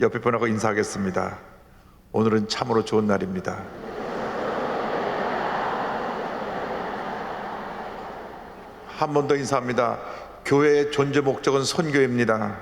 옆에 분하고 인사하겠습니다. 오늘은 참으로 좋은 날입니다. 한 번 더 인사합니다. 교회의 존재 목적은 선교입니다.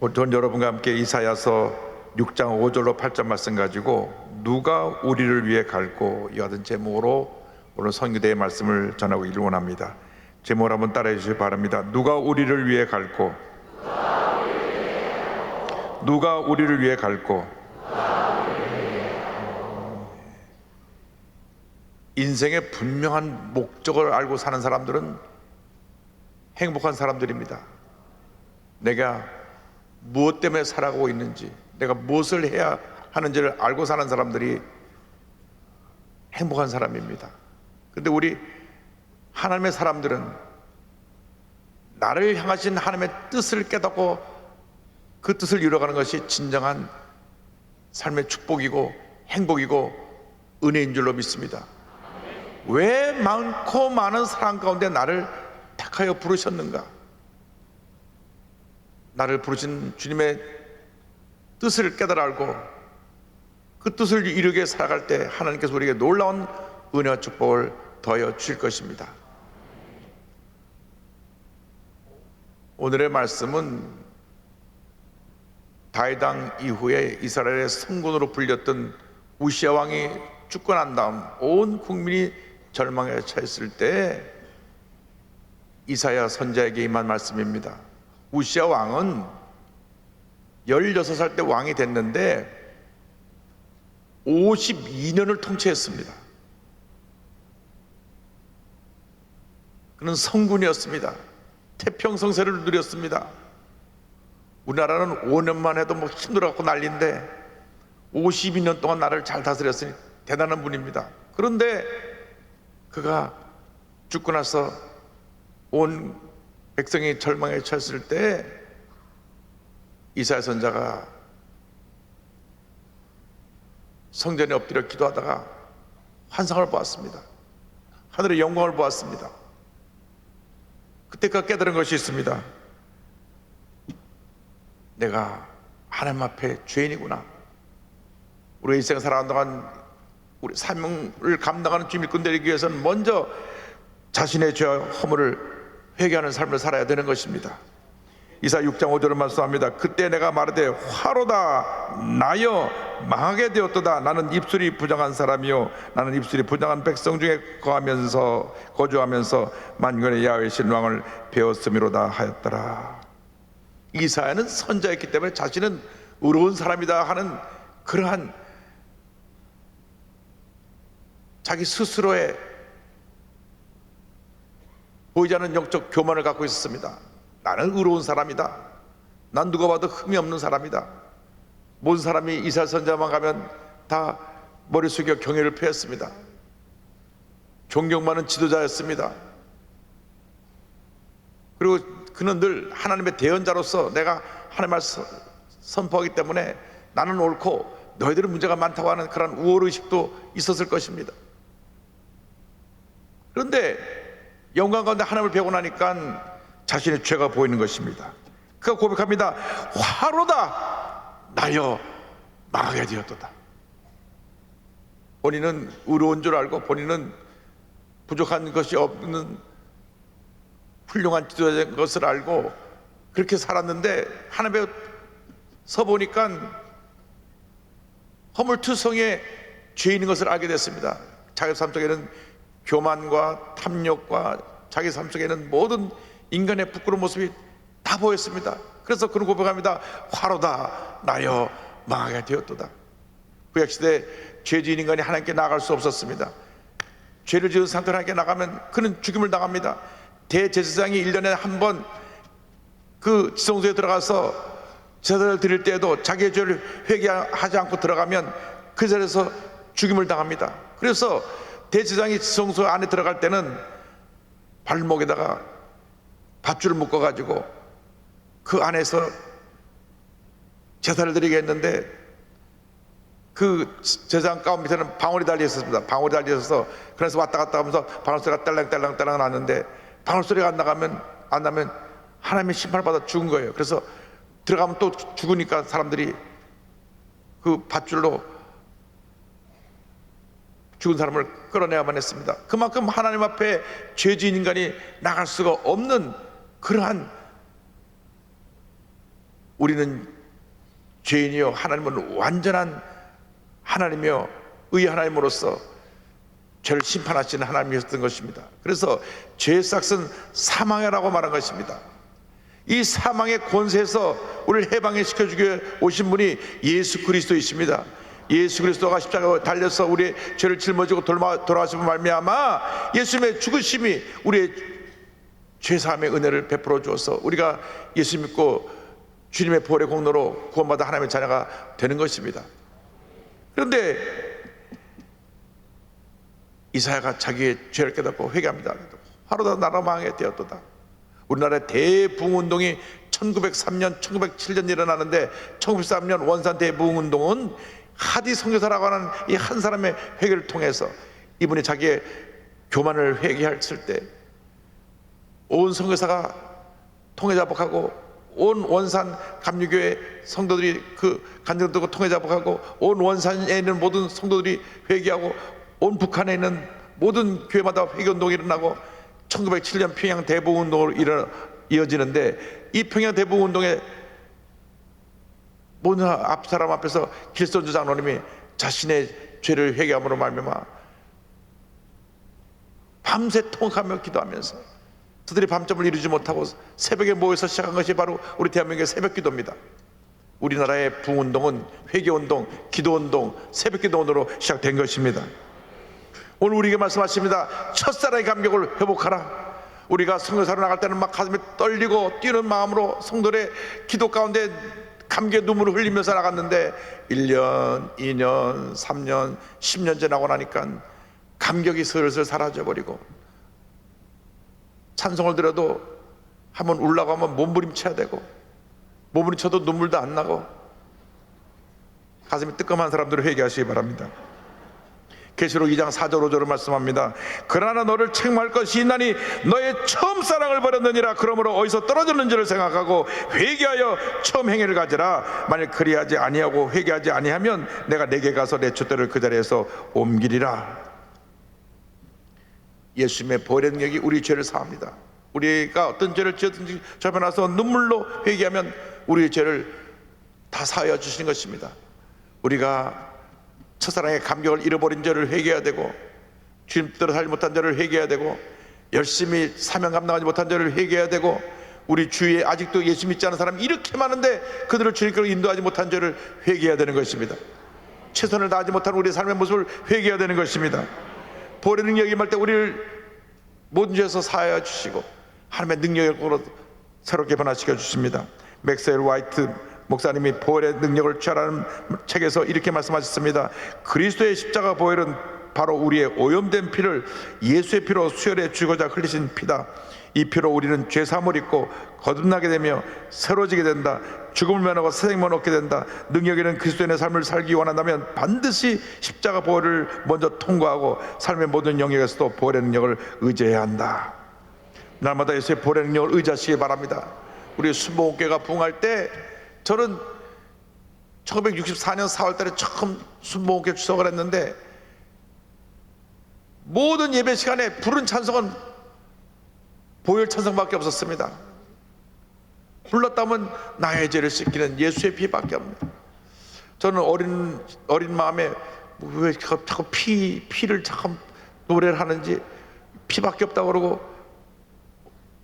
오늘 여러분과 함께 이사야서 6장 5절로 8절 말씀 가지고 누가 우리를 위해 갈고 이 같은 제목으로 오늘 선교대의 말씀을 전하고 있기를 원합니다. 제목을 한번 따라해 주시기 바랍니다. 누가 우리를 위해 갈고 누가 우리를 위해 갈고 인생의 분명한 목적을 알고 사는 사람들은 행복한 사람들입니다. 내가 무엇 때문에 살아가고 있는지, 내가 무엇을 해야 하는지를 알고 사는 사람들이 행복한 사람입니다. 근데 우리 하나님의 사람들은 나를 향하신 하나님의 뜻을 깨닫고 그 뜻을 이루어가는 것이 진정한 삶의 축복이고 행복이고 은혜인 줄로 믿습니다. 왜 많고 많은 사람 가운데 나를 택하여 부르셨는가? 나를 부르신 주님의 뜻을 깨달아 알고 그 뜻을 이루게 살아갈 때 하나님께서 우리에게 놀라운 은혜와 축복을 더하여 주실 것입니다. 오늘의 말씀은 다이당 이후에 이스라엘의 성군으로 불렸던 우시아 왕이 죽고 난 다음 온 국민이 절망에 처했을 때 이사야 선자에게 임한 말씀입니다. 우시아 왕은 16살 때 왕이 됐는데 52년을 통치했습니다. 그는 성군이었습니다. 태평성세를 누렸습니다. 우리나라는 5년만 해도 뭐 힘들어갖고 난리인데 52년 동안 나를 잘 다스렸으니 대단한 분입니다. 그런데 그가 죽고 나서 온 백성이 절망에 처했을 때 이사야 선자가 성전에 엎드려 기도하다가 환상을 보았습니다. 하늘의 영광을 보았습니다. 그때 그가 깨달은 것이 있습니다. 내가 하나님 앞에 죄인이구나. 우리 인생 살아가는 동안 우리 사명을 감당하는 끝내기 위해서는 먼저 자신의 죄와 허물을 회개하는 삶을 살아야 되는 것입니다. 이사 6장 5절을 말씀합니다. 그때 내가 말하되 화로다 나여 망하게 되었도다 나는 입술이 부정한 사람이요 나는 입술이 부정한 백성 중에 거하면서 거주하면서 만군의 야훼 신왕을 배웠음이로다 하였더라. 이사야는 선자였기 때문에 자신은 의로운 사람이다 하는 그러한 자기 스스로의 보이지 않는 영적 교만을 갖고 있었습니다. 나는 의로운 사람이다. 난 누가 봐도 흠이 없는 사람이다. 모든 사람이 이스라엘 선자만 가면 다 머리 숙여 경외를 표했습니다. 존경 많은 지도자였습니다. 그리고 그는 늘 하나님의 대언자로서 내가 하나님을 선포하기 때문에 나는 옳고 너희들은 문제가 많다고 하는 그런 우월의식도 있었을 것입니다. 그런데 영광 가운데 하나님을 배우고 나니까 자신의 죄가 보이는 것입니다. 그가 고백합니다. 화로다 나여 망하게 되었도다. 본인은 의로운 줄 알고 본인은 부족한 것이 없는 훌륭한 지도자인 것을 알고 그렇게 살았는데 하나님의 서 보니까 허물투성의 죄인인 것을 알게 됐습니다. 자기 삶 속에는 교만과 탐욕과 자기 삶 속에는 모든 인간의 부끄러운 모습이 다 보였습니다. 그래서 그런 고백합니다. 화로다 나여 망하게 되었도다. 구약시대 죄지은 인간이 하나님께 나갈 수 없었습니다. 죄를 지은 상태로 하나님께 나가면 그는 죽임을 당합니다. 대제사장이 1년에 한 번 그 지성소에 들어가서 제사를 드릴 때에도 자기의 죄를 회개하지 않고 들어가면 그 자리에서 죽임을 당합니다. 그래서 대제사장이 지성소 안에 들어갈 때는 발목에다가 밧줄을 묶어 가지고 그 안에서 제사를 드리게 했는데 그 제사장 가운 밑에는 방울이 달려 있었습니다. 방울이 달려 있어서 그래서 왔다 갔다 하면서 방울 소리가 딸랑딸랑 딸랑 나는데 방울 소리가 안 나가면 안 나면 하나님의 심판을 받아 죽은 거예요. 그래서 들어가면 또 죽으니까 사람들이 그 밧줄로 죽은 사람을 끌어내야만 했습니다. 그만큼 하나님 앞에 죄지은 인간이 나갈 수가 없는 그러한 우리는 죄인이요 하나님은 완전한 하나님이요 의 하나님으로서 죄를 심판하시는 하나님이었던 것입니다. 그래서 죄의 싹은 사망이라고 말한 것입니다. 이 사망의 권세에서 우리를 해방시켜 주게 오신 분이 예수 그리스도이십니다. 예수 그리스도가 십자가에 달려서 우리의 죄를 짊어지고 돌아가심을 말미암아 예수님의 죽으심이 우리의 죄사함의 은혜를 베풀어 주어서 우리가 예수 믿고 주님의 보혈의 공로로 구원받아 하나님의 자녀가 되는 것입니다. 그런데 이사야가 자기의 죄를 깨닫고 회개합니다. 하루다 나라 망하게 되었도다. 우리나라의 대부흥운동이 1903년, 1907년 일어나는데 1903년 원산 대부흥운동은 하디 선교사라고 하는 이 한 사람의 회개를 통해서 이분이 자기의 교만을 회개했을 때 온 선교사가 통해자복하고 온 원산 감리교회 성도들이 그 간증 듣고 통해자복하고 온 원산에 있는 모든 성도들이 회개하고 온 북한에 있는 모든 교회마다 회개운동이 일어나고 1907년 평양 대부운동으로 일어 이어지는데 이 평양 대부운동에 모든 앞 사람 앞에서 길선주 장로님이 자신의 죄를 회개함으로 말미암아 밤새 통하며 기도하면서 그들이 밤잠을 이루지 못하고 새벽에 모여서 시작한 것이 바로 우리 대한민국의 새벽 기도입니다. 우리나라의 부운동은 회개운동, 기도운동, 새벽 기도운동으로 시작된 것입니다. 오늘 우리에게 말씀하십니다. 첫사랑의 감격을 회복하라. 우리가 성교사로 나갈 때는 막 가슴이 떨리고 뛰는 마음으로 성도의 기도 가운데 감격의 눈물을 흘리면서 나갔는데 1년, 2년, 3년, 10년 지나고 나니까 감격이 슬슬 사라져버리고 찬송을 들어도 한번 울라고 하면 몸부림쳐야 되고 몸부림쳐도 눈물도 안 나고 가슴이 뜨끔한 사람들을 회개하시기 바랍니다. 계시록 2장 4절 5절을 말씀합니다. 그러나 너를 책망할 것이 있나니 너의 처음 사랑을 버렸느니라 그러므로 어디서 떨어졌는지를 생각하고 회개하여 처음 행위를 가지라 만일 그리하지 아니하고 회개하지 아니하면 내가 내게 가서 내 촛대를 그 자리에서 옮기리라. 예수님의 보혈의 능력이 우리 죄를 사합니다. 우리가 어떤 죄를 지었든지 저변 나서 눈물로 회개하면 우리의 죄를 다 사하여 주시는 것입니다. 우리가 첫사랑의 감격을 잃어버린 죄를 회개해야 되고 주님대로 살지 못한 죄를 회개해야 되고 열심히 사명 감당하지 못한 죄를 회개해야 되고 우리 주위에 아직도 예수 믿지 않은 사람이 이렇게 많은데 그들을 주님께로 인도하지 못한 죄를 회개해야 되는 것입니다. 최선을 다하지 못한 우리의 삶의 모습을 회개해야 되는 것입니다. 보혈의 능력이 임할 때 우리를 모든 죄에서 사하여 주시고 하나님의 능력으로 새롭게 변화시켜 주십니다. 맥셀 화이트 목사님이 보혈의 능력을 취하라는 책에서 이렇게 말씀하셨습니다. 그리스도의 십자가 보혈은 바로 우리의 오염된 피를 예수의 피로 수혈해 주고자 흘리신 피다. 이 피로 우리는 죄 사함을 입고 거듭나게 되며 새로지게 된다. 죽음을 면하고 새 생명을 얻게 된다. 능력에는 그리스도인의 삶을 살기 원한다면 반드시 십자가 보혈을 먼저 통과하고 삶의 모든 영역에서도 보혈의 능력을 의지해야 한다. 날마다 예수의 보혈의 능력을 의지하시기 바랍니다. 우리 순복음교회가 부흥할 때 저는 1964년 4월 달에 처음 순복음교회 추석을 했는데 모든 예배 시간에 부른 찬송은 보혈 찬송밖에 없었습니다. 불렀다면 나의 죄를 씻기는 예수의 피밖에 없습니다. 저는 어린 어린 마음에 왜 자꾸, 자꾸 피 피를 자꾸 노래를 하는지 피밖에 없다고 그러고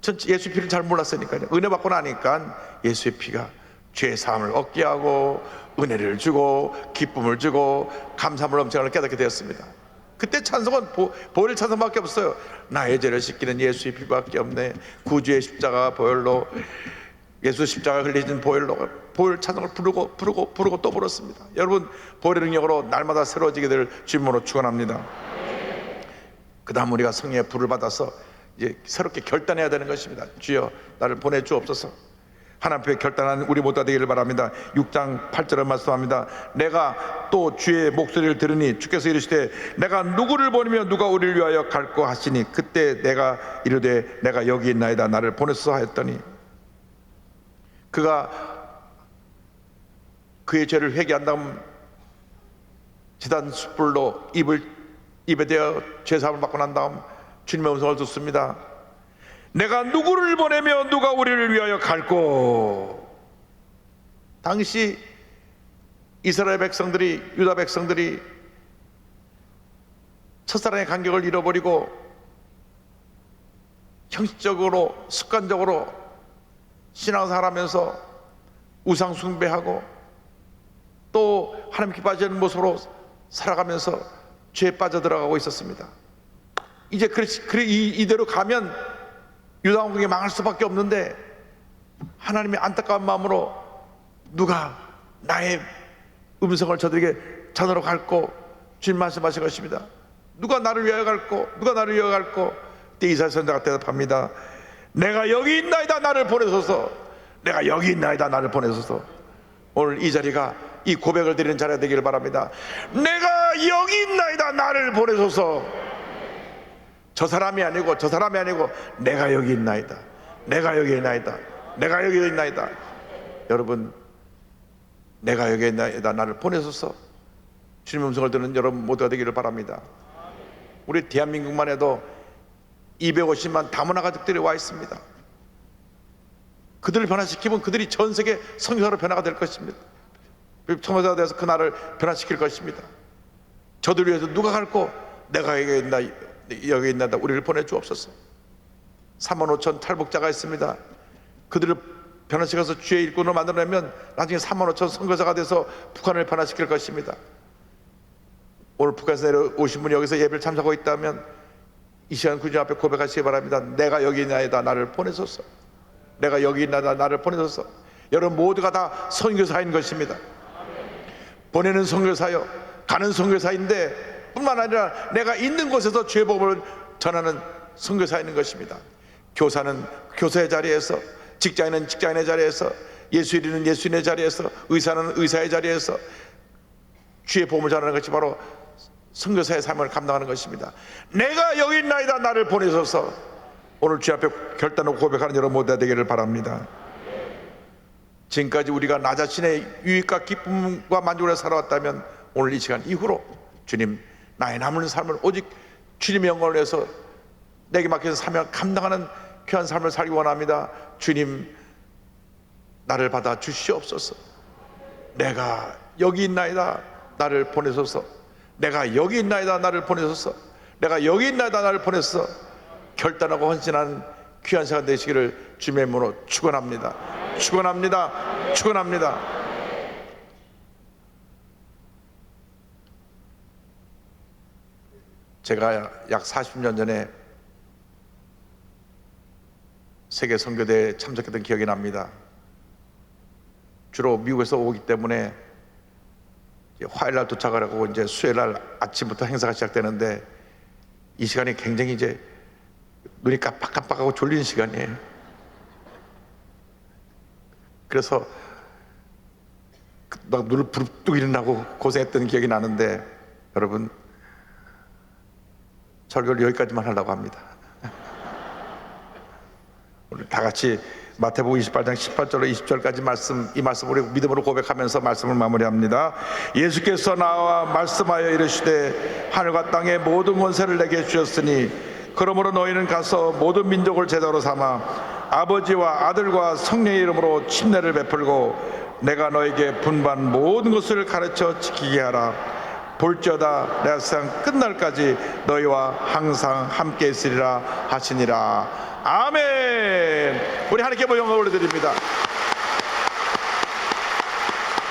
전 예수 피를 잘 몰랐으니까요. 은혜 받고 나니까 예수의 피가 죄 사함을 얻게 하고 은혜를 주고 기쁨을 주고 감사함을 엄청나게 깨닫게 되었습니다. 그때 찬송은 보, 보혈 찬송밖에 없어요. 나의 죄를 씻기는 예수의 피밖에 없네. 구주의 십자가 보혈로 예수 십자가 흘리진 보혈로 보혈 찬송을 부르고 부르고 부르고 또 부르습니다. 여러분 보혈의 능력으로 날마다 새로워지게 될 주님으로 축원합니다. 그다음 우리가 성령의 불을 받아서 이제 새롭게 결단해야 되는 것입니다. 주여 나를 보내 주옵소서. 하나님 앞에 결단한 우리 모두가 되기를 바랍니다. 6장 8절을 말씀합니다. 내가 또 주의 목소리를 들으니 주께서 이르시되 내가 누구를 보내며 누가 우리를 위하여 갈고 하시니 그때 내가 이르되 내가 여기 있나이다 나를 보냈어 하였더니 그가 그의 죄를 회개한 다음 지단 숯불로 입을 입에 대어 죄사함을 받고 난 다음 주님의 음성을 듣습니다. 내가 누구를 보내며 누가 우리를 위하여 갈고 당시 이스라엘 백성들이 유다 백성들이 첫사랑의 간격을 잃어버리고 형식적으로 습관적으로 신앙생활하면서 우상 숭배하고 또 하나님 기뻐하지 않는 모습으로 살아가면서 죄에 빠져들어가고 있었습니다. 이제 이대로 가면 유다 왕국이 망할 수밖에 없는데 하나님의 안타까운 마음으로 누가 나의 음성을 저들에게 전하러 갈고 주님 말씀하신 것입니다. 누가 나를 위하여 갈고 누가 나를 위하여 갈고 그때 이사야 선자가 대답합니다. 내가 여기 있나이다 나를 보내소서. 내가 여기 있나이다 나를 보내소서. 오늘 이 자리가 이 고백을 드리는 자리가 되기를 바랍니다. 내가 여기 있나이다 나를 보내소서. 저 사람이 아니고 저 사람이 아니고 내가 여기 있나이다. 내가 여기 있나이다. 내가 여기 있나이다. 여러분 내가 여기 있나이다 나를 보내소서. 주님 음성을 듣는 여러분 모두가 되기를 바랍니다. 우리 대한민국만 해도 250만 다문화 가족들이 와 있습니다. 그들을 변화시키면 그들이 전 세계 성교사로 변화가 될 것입니다. 성교사가 돼서 그 나라를 변화시킬 것입니다. 저들 위해서 누가 갈고 내가 여기 있나 여기 있나다 우리를 보내주옵소서. 3만 5천 탈북자가 있습니다. 그들을 변화시켜서 주의 일꾼을 만들어내면 나중에 3만 5천 선교사가 돼서 북한을 변화시킬 것입니다. 오늘 북한에서 내려오신 분이 여기서 예배를 참석하고 있다면 이 시간 구주 앞에 고백하시기 바랍니다. 내가 여기 있나이다 나를 보내소서. 내가 여기 있나이다 나를 보내소서. 여러분 모두가 다 선교사인 것입니다. 보내는 선교사요, 가는 선교사인데 뿐만 아니라 내가 있는 곳에서 죄복을 전하는 선교사인 것입니다. 교사는 교사의 자리에서, 직장인은 직장인의 자리에서, 예수인은 예수인의 자리에서, 의사는 의사의 자리에서 주의 복음을 전하는 것이 바로 선교사의 삶을 감당하는 것입니다. 내가 여기 있나이다 나를 보내소서. 오늘 주 앞에 결단하고 고백하는 여러분 모두가 되기를 바랍니다. 지금까지 우리가 나 자신의 유익과 기쁨과 만족을 살아왔다면 오늘 이 시간 이후로 주님 나의 남은 삶을 오직 주님의 영광을 위해서 내게 맡겨진 사명을 감당하는 귀한 삶을 살기 원합니다. 주님 나를 받아 주시옵소서. 내가 여기 있나이다 나를 보내소서. 내가 여기 있나이다 나를 보내소서. 내가 여기 있나이다 나를 보내소서. 결단하고 헌신하는 귀한 시간 되시기를 주님의 이름으로 축원합니다. 축원합니다. 축원합니다. 제가 약 40년 전에 세계 선교대에 참석했던 기억이 납니다. 주로 미국에서 오기 때문에 이제 화요일 날 도착을 하고 이제 수요일 날 아침부터 행사가 시작되는데 이 시간이 굉장히 이제 눈이 깜빡깜빡하고 졸리는 시간이에요. 그래서 막 눈을 부릅뜨고 일어나고 고생했던 기억이 나는데 여러분 설교를 여기까지만 하려고 합니다. 우리 다 같이 마태복음 28장 18절로 20절까지 말씀 이 말씀 우리 믿음으로 고백하면서 말씀을 마무리합니다. 예수께서 나와 말씀하여 이르시되 하늘과 땅의 모든 권세를 내게 주셨으니 그러므로 너희는 가서 모든 민족을 제자로 삼아 아버지와 아들과 성령의 이름으로 침례를 베풀고 내가 너에게 분반 모든 것을 가르쳐 지키게 하라. 볼지어다 내가 세상 끝날까지 너희와 항상 함께 있으리라 하시니라. 아멘. 우리 하나님께 뭐 영광을 올려드립니다.